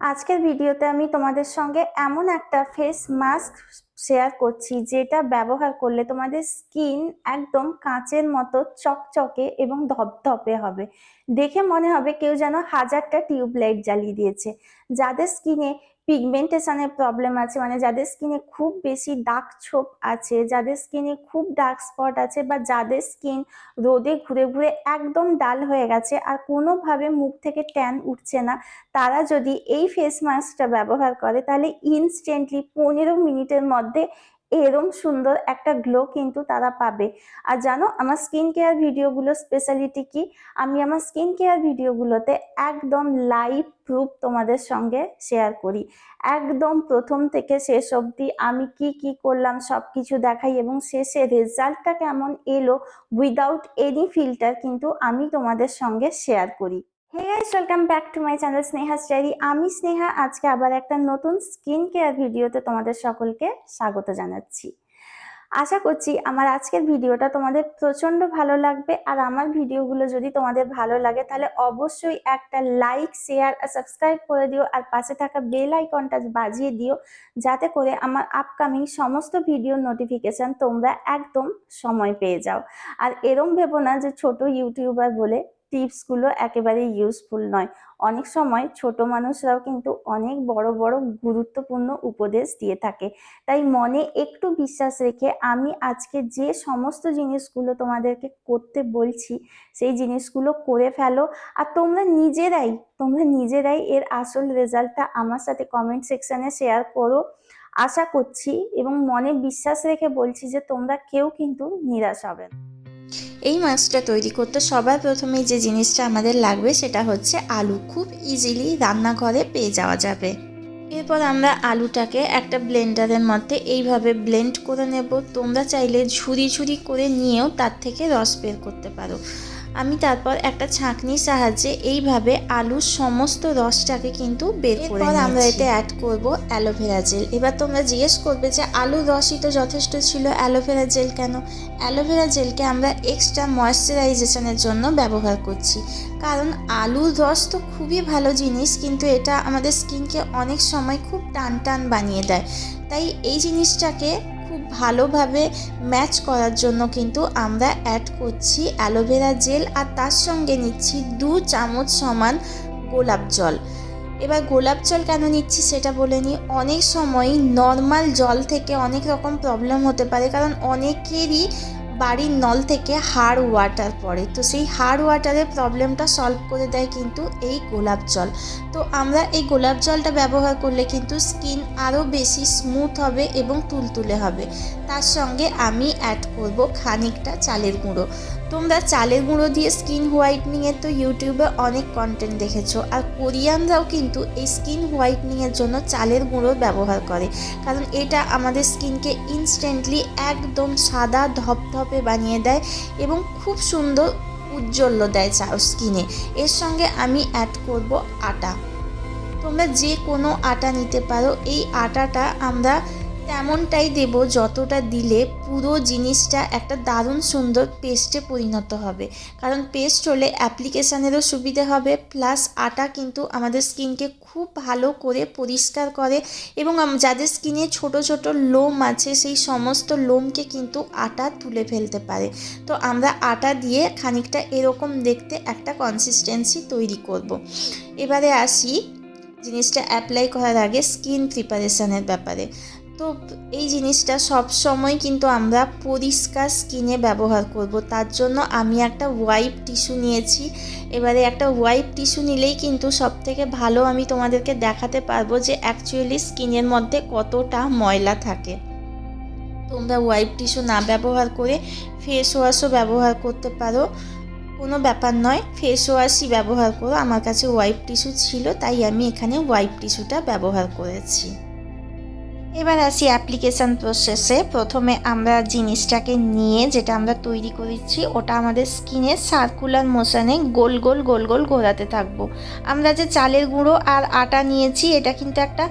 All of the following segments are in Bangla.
আজকের ভিডিওতে আমি তোমাদের সঙ্গে এমন একটা ফেস মাস্ক শেয়ার করছি, যেটা ব্যবহার করলে তোমাদের স্কিন একদম কাঁচের মতো চকচকে এবং ধপধপে হবে। দেখে মনে হবে কেউ যেন হাজারটা টিউবলাইট জ্বালিয়ে দিয়েছে। যাদের স্কিনে পিগমেন্টেশনের প্রবলেম আছে মানে যাদের স্কিনে খুব বেশি দাগ ছোপ আছে, যাদের স্কিনে খুব ডার্ক স্পট আছে বা যাদের স্কিন রোদে ঘুরে ঘুরে একদম ডাল হয়ে গেছে আর কোনোভাবে মুখ থেকে ট্যান উঠছে না, তারা যদি এই ফেস মাস্কটা ব্যবহার করে, তাহলে ইনস্ট্যান্টলি পনেরো মিনিটের মধ্যে এরম সুন্দর একটা গ্লো কিন্তু তারা পাবে। আর জানো, আমার স্কিন কেয়ার ভিডিওগুলো স্পেশালিটি কি? আমি আমার স্কিন কেয়ার ভিডিওগুলোতে একদম লাইভ প্রুফ তোমাদের সঙ্গে শেয়ার করি। একদম প্রথম থেকে শেষ অবধি আমি কি কি করলাম সব কিছু দেখাই এবং শেষে রেজাল্টটা কেমন এলো উইদাউট এনি ফিল্টার কিন্তু আমি তোমাদের সঙ্গে শেয়ার করি। Hey guys welcome back to my channel Sneha স্টাইরি আমি স্নেহা, আজকে আবার একটা নতুন স্কিন কেয়ার ভিডিওতে তোমাদের সকলকে স্বাগত জানাচ্ছি। আশা করছি আমার আজকের ভিডিওটা তোমাদের প্রচণ্ড ভালো লাগবে, আর আমার ভিডিওগুলো যদি তোমাদের ভালো লাগে, তাহলে অবশ্যই একটা লাইক শেয়ার আর সাবস্ক্রাইব করে দিও, আর পাশে থাকা বেল আইকনটা বাজিয়ে দিও, যাতে করে আমার আপকামিং সমস্ত ভিডিও নোটিফিকেশান তোমরা একদম সময় পেয়ে যাও। আর এরম ভেবো না যে ছোট ইউটিউবার বলে টিপসগুলো একেবারে ইউজফুল নয়। অনেক সময় ছোট মানুষরাও কিন্তু অনেক বড় বড় গুরুত্বপূর্ণ উপদেশ দিয়ে থাকে। তাই মনে একটু বিশ্বাস রেখে আমি আজকে যে সমস্ত জিনিসগুলো তোমাদেরকে করতে বলছি, সেই জিনিসগুলো করে ফেলো। আর তোমরা নিজেরাই তোমরা নিজেরাই এর আসল রেজাল্টটা আমার সাথে কমেন্ট সেকশানে শেয়ার করো। আশা করছি এবং মনে বিশ্বাস রেখে বলছি যে তোমরা কেউ কিন্তু নিরাশ হবে না। এই মাছটা তৈরি করতে সবার প্রথমে যে জিনিসটা আমাদের লাগবে সেটা হচ্ছে আলু। খুব ইজিলি রান্নাঘরে পেয়ে যাওয়া যাবে। এরপর আমরা আলুটাকে একটা ব্লেন্ডারের মধ্যে এইভাবে ব্লেন্ড করে নেব। তোমরা চাইলে ঝুরি ঝুরি করে নিয়েও তার থেকে রস বের করতে পারো। আমি তারপর একটা ছাঁকনির সাহায্যে এইভাবে আলুর সমস্ত রসটাকে কিন্তু বের করে এরপর আমরা। এতে অ্যাড করব অ্যালোভেরা জেল এবার তোমরা জিজ্ঞেস করবে যে আলুর রসই তো যথেষ্ট ছিল অ্যালোভেরা জেল কেন? অ্যালোভেরা জেলকে আমরা এক্সট্রা ময়শ্চারাইজেশনের জন্য ব্যবহার করছি। কারণ আলুর রস তো খুবই ভালো জিনিস কিন্তু এটা আমাদের স্কিনকে অনেক সময় খুব টান টান বানিয়ে দেয়। তাই এই জিনিসটাকে খুব ভালোভাবে ম্যাচ করার জন্য কিন্তু আমরা অ্যাড করছি অ্যালোভেরা জেল আর তার সঙ্গে নিচ্ছি দু চামচ সমান গোলাপ জল। এবার গোলাপ জল কেন নিচ্ছি সেটা বলে নিই। অনেক সময় নর্মাল জল থেকে অনেক রকম প্রবলেম হতে পারে, কারণ অনেকেরই বাড়ির নল থেকে হাড় ওয়াটার পড়ে। তো সেই হাড় ওয়াটারের প্রবলেমটা সলভ করে দেয় কিন্তু এই গোলাপ জল। তো আমরা এই গোলাপ জলটা ব্যবহার করলে কিন্তু স্কিন আরও বেশি স্মুথ হবে এবং তুলতুলে হবে। তার সঙ্গে আমি অ্যাড করব খানিকটা চালের গুঁড়ো। তোমরা চালের গুঁড়ো দিয়ে স্কিন হোয়াইটনিংয়ের তো ইউটিউবে অনেক কন্টেন্ট দেখেছ। আর কোরিয়ানরাও কিন্তু এই স্কিন হোয়াইটনিংয়ের জন্য চালের গুঁড়ো ব্যবহার করে। কারণ এটা আমাদের স্কিনকে ইনস্ট্যান্টলি একদম সাদা ধপধপে বানিয়ে দেয় এবং খুব সুন্দর উজ্জ্বল্য দেয় চা স্কিনে। এর সঙ্গে আমি অ্যাড করব আটা। তোমরা যে কোনো আটা নিতে পারো। এই আটাটা আমরা তেমনটাই দেব যতটা দিলে পুরো জিনিসটা একটা দারুণ সুন্দর পেস্টে পরিণত হবে। কারণ পেস্ট হলে অ্যাপ্লিকেশানেরও সুবিধে হবে প্লাস আটা কিন্তু আমাদের স্কিনকে খুব ভালো করে পরিষ্কার করে এবং যাদের স্কিনে ছোট ছোট লোম আছে, সেই সমস্ত লোমকে কিন্তু আটা তুলে ফেলতে পারে। তো আমরা আটা দিয়ে খানিকটা এরকম দেখতে একটা কনসিস্টেন্সি তৈরি করব। এবারে আসি জিনিসটা অ্যাপ্লাই করার আগে স্কিন প্রিপারেশানের ব্যাপারে। তো এই জিনিসটা সব সময় কিন্তু আমরা পরিষ্কার স্কিনে ব্যবহার করব। তার জন্য আমি একটা ওয়াইপ টিস্যু নিয়েছি। এবারে একটা ওয়াইপ টিস্যু নিলেই কিন্তু সব থেকে ভালো আমি তোমাদেরকে দেখাতে পারব যে অ্যাকচুয়ালি স্কিনের মধ্যে কতটা ময়লা থাকে। তোমরা ওয়াইপ টিস্যু না ব্যবহার করে ফেস ওয়াশও ব্যবহার করতে পারো। কোনো ব্যাপার নয় ফেস ওয়াশই ব্যবহার করো। আমার কাছে ওয়াইপ টিস্যু ছিল, তাই আমি এখানে ওয়াইপ টিস্যুটা ব্যবহার করেছি। এবার আসি অ্যাপ্লিকেশান প্রসেসে প্রথমে আমরা জিনিসটাকে নিয়ে যেটা আমরা তৈরি করেছি, ওটা আমাদের স্কিনে সার্কুলার মোশনে গোল গোল গোল গোল ঘোরাতে থাকব। আমরা যে চালের গুঁড়ো আর আটা নিয়েছি, এটা কিন্তু একটা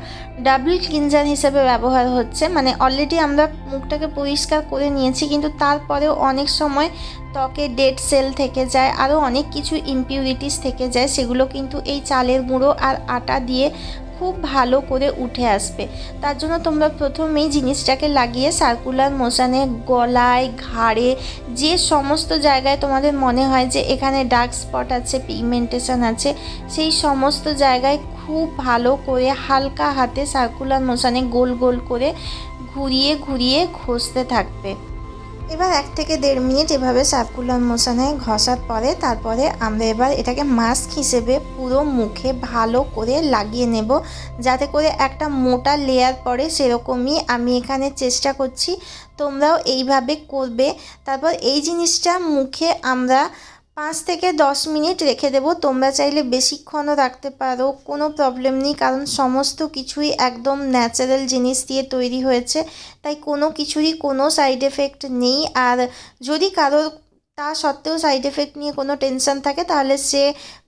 ডাবল ক্লিনজার হিসেবে ব্যবহার হচ্ছে। মানে অলরেডি আমরা মুখটাকে পরিষ্কার করে নিয়েছি, কিন্তু তারপরেও অনেক সময় ত্বকে ডেড সেল থেকে যায়, আরও অনেক কিছু ইমপিউরিটিস থেকে যায়, সেগুলো কিন্তু এই চালের গুঁড়ো আর আটা দিয়ে খুব ভালো করে উঠে আসবে। তার জন্য তোমরা প্রথমেই জিনিসটাকে লাগিয়ে সার্কুলার মোশানে গলায়, ঘাড়ে, যে সমস্ত জায়গায় তোমাদের মনে হয় যে এখানে ডার্ক স্পট আছে পিগমেন্টেশন আছে, সেই সমস্ত জায়গায় খুব ভালো করে হালকা হাতে সার্কুলার মোশানে গোল গোল করে ঘুরিয়ে ঘুরিয়ে ঘষতে থাকবে। এবার এক থেকে দেড় মিনিট এভাবে সার্কুলার মোশনে ঘষার পরে তারপরে আমরা এবার এটাকে মাস্ক হিসেবে পুরো মুখে ভালো করে লাগিয়ে নেব। যাতে করে একটা মোটা লেয়ার পরে সেরকমই আমি এখানে চেষ্টা করছি। তোমরাও এইভাবে করবে। তারপর এই জিনিসটা মুখে আমরা পাঁচ থেকে দশ মিনিট রেখে দেব। তোমরা চাইলে বেশিক্ষণও রাখতে পারো, কোনো প্রবলেম নেই, কারণ সমস্ত কিছুই একদম ন্যাচারাল জিনিস দিয়ে তৈরি হয়েছে। তাই কোনো কিছুরই কোনো সাইড এফেক্ট নেই। আর যদি কারোর তা সত্ত্বেও সাইড এফেক্ট নিয়ে কোনো টেনশন থাকে, তাহলে সে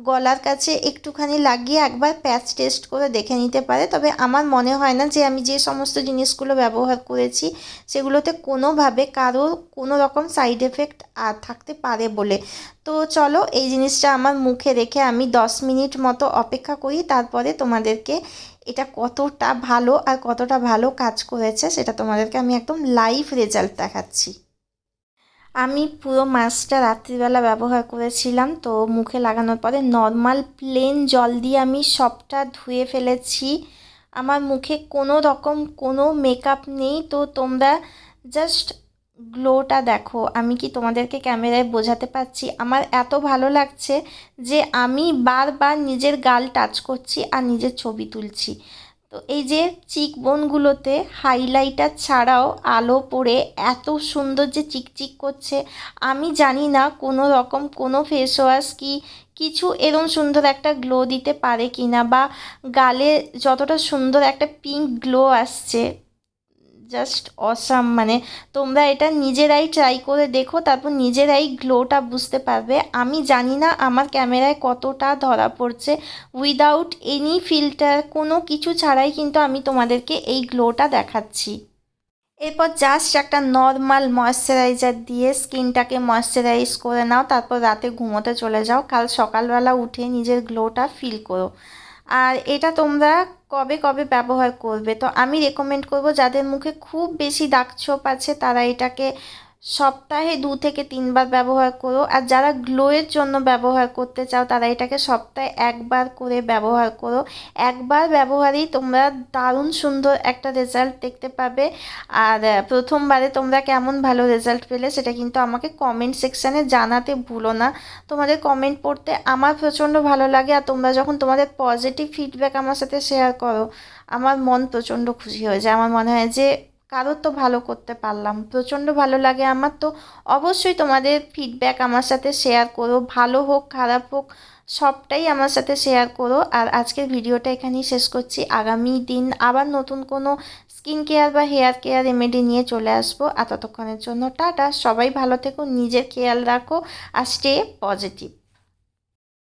গলার কাছে একটুখানি লাগিয়ে একবার প্যাচ টেস্ট করে দেখে নিতে পারে। তবে আমার মনে হয় না যে আমি যে সমস্ত জিনিসগুলো ব্যবহার করেছি, সেগুলোতে কোনোভাবে কারোর কোনো রকম সাইড এফেক্ট আর থাকতে পারে বলে। তো চলো, এই জিনিসটা আমার মুখে রেখে আমি দশ মিনিট মতো অপেক্ষা করি, তারপরে তোমাদেরকে এটা কতটা ভালো আর কতটা ভালো কাজ করেছে, সেটা তোমাদেরকে আমি একদম লাইভ রেজাল্ট দেখাচ্ছি। আমি পুরো মাস্কটা রাত্রিবেলা ব্যবহার করেছিলাম, তো মুখে লাগানোর পরে নর্মাল প্লেন জল দিয়ে আমি সবটা ধুয়ে ফেলেছি। আমার মুখে কোনো রকম কোনো মেকআপ নেই, তো তোমরা জাস্ট গ্লোটা দেখো। আমি কি তোমাদেরকে ক্যামেরায় বোঝাতে পারছি? আমার এত ভালো লাগছে যে আমি বারবার নিজের গাল টাচ করছি আর নিজের ছবি তুলছি। তো এই যে চিক বোনগুলোতে হাইলাইটার ছাড়াও আলো পড়ে এত সুন্দর যে চিকচিক করছে, আমি জানি না কোনো রকম কোনো ফেস ওয়াশ কি কিছু এরম সুন্দর একটা গ্লো দিতে পারে কি না বা গালে যতটা সুন্দর একটা পিঙ্ক গ্লো আসছে। জাস্ট অসাম মানে তোমরা এটা নিজেরাই ট্রাই করে দেখো, তারপর নিজেরাই গ্লোটা বুঝতে পারবে। আমি জানি না আমার ক্যামেরায় কতটা ধরা পড়ছে। উইদাউট এনি ফিল্টার কোনো কিছু ছাড়াই কিন্তু আমি তোমাদেরকে এই গ্লোটা দেখাচ্ছি। এরপর জাস্ট একটা নর্মাল ময়শ্চারাইজার দিয়ে স্কিনটাকে ময়শ্চারাইজ করে নাও, তারপর রাতে ঘুমোতে চলে যাও। কাল সকালবেলা উঠে নিজের গ্লোটা ফিল করো। আর এটা তোমরা কবে কবে ব্যবহার করবে? তো আমি রেকমেন্ড করব, যাদের মুখে খুব বেশি দাগ ছোপ আছে, তারা এটাকে সপ্তাহে দু থেকে তিনবার ব্যবহার করো। আর যারা গ্লোয়ের জন্য ব্যবহার করতে চাও, তারা এটাকে সপ্তাহে একবার করে ব্যবহার করো। একবার ব্যবহারেই তোমরা দারুণ সুন্দর একটা রেজাল্ট দেখতে পাবে। আর প্রথমবারে তোমরা কেমন ভালো রেজাল্ট পেলে সেটা কিন্তু আমাকে কমেন্ট সেকশানে জানাতে ভুলো না। তোমাদের কমেন্ট পড়তে আমার প্রচণ্ড ভালো লাগে আর তোমরা যখন তোমাদের পজিটিভ ফিডব্যাক আমার সাথে শেয়ার করো, আমার মন প্রচণ্ড খুশি হয়ে যায়। আমার মনে হয় যে কারোর তো ভালো করতে পারলাম, প্রচণ্ড ভালো লাগে আমার তো। অবশ্যই তোমাদের ফিডব্যাক আমার সাথে শেয়ার করো, ভালো হোক, খারাপ হোক, সবটাই আমার সাথে শেয়ার করো। আর আজকের ভিডিওটা এখানেই শেষ করছি। আগামী দিন আবার নতুন কোনো স্কিন কেয়ার বা হেয়ার কেয়ার রেমেডি নিয়ে চলে আসব। আর ততক্ষণের জন্য টাটা, সবাই ভালো থেকো, নিজের খেয়াল রাখো, আর স্টে পজিটিভ